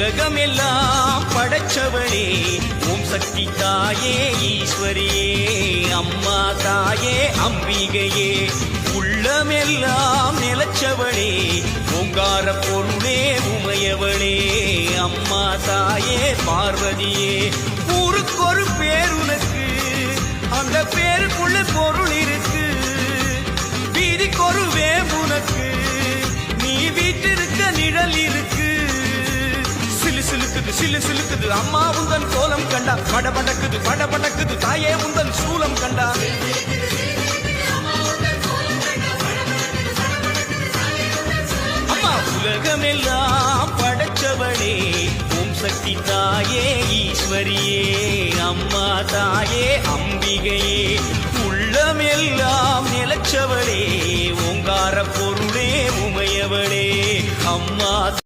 உலகமெல்லாம் படைச்சவளே. ஓம் சக்தி தாயே ஈஸ்வரியே. அம்மா தாயே அம்பிகையே. உள்ளமெல்லாம் நிலச்சவளே. ஓங்கார பொருளே உமையவளே. அம்மா தாயே பார்வதியே. ஊருக்கொரு பேர் உனக்கு அந்த பேருக்குள்ள பொருள் இருக்கு. வீதிக்கொரு வேம்புனக்கு சிலுக்கு சிலு சிலுக்குது. அம்மா உந்தன் கோலம் கண்டா. படபடக்குது படபடக்குது. தாயே உந்தன் சூலம் கண்டா. அம்மா உலகமெல்லாம் படைச்சவளே ஓம் சக்தி தாயே ஈஸ்வரியே. அம்மா தாயே அம்பிகையே. உள்ளமெல்லாம் நிலச்சவளே. ஓங்கார பொருளே உமையவளே. அம்மா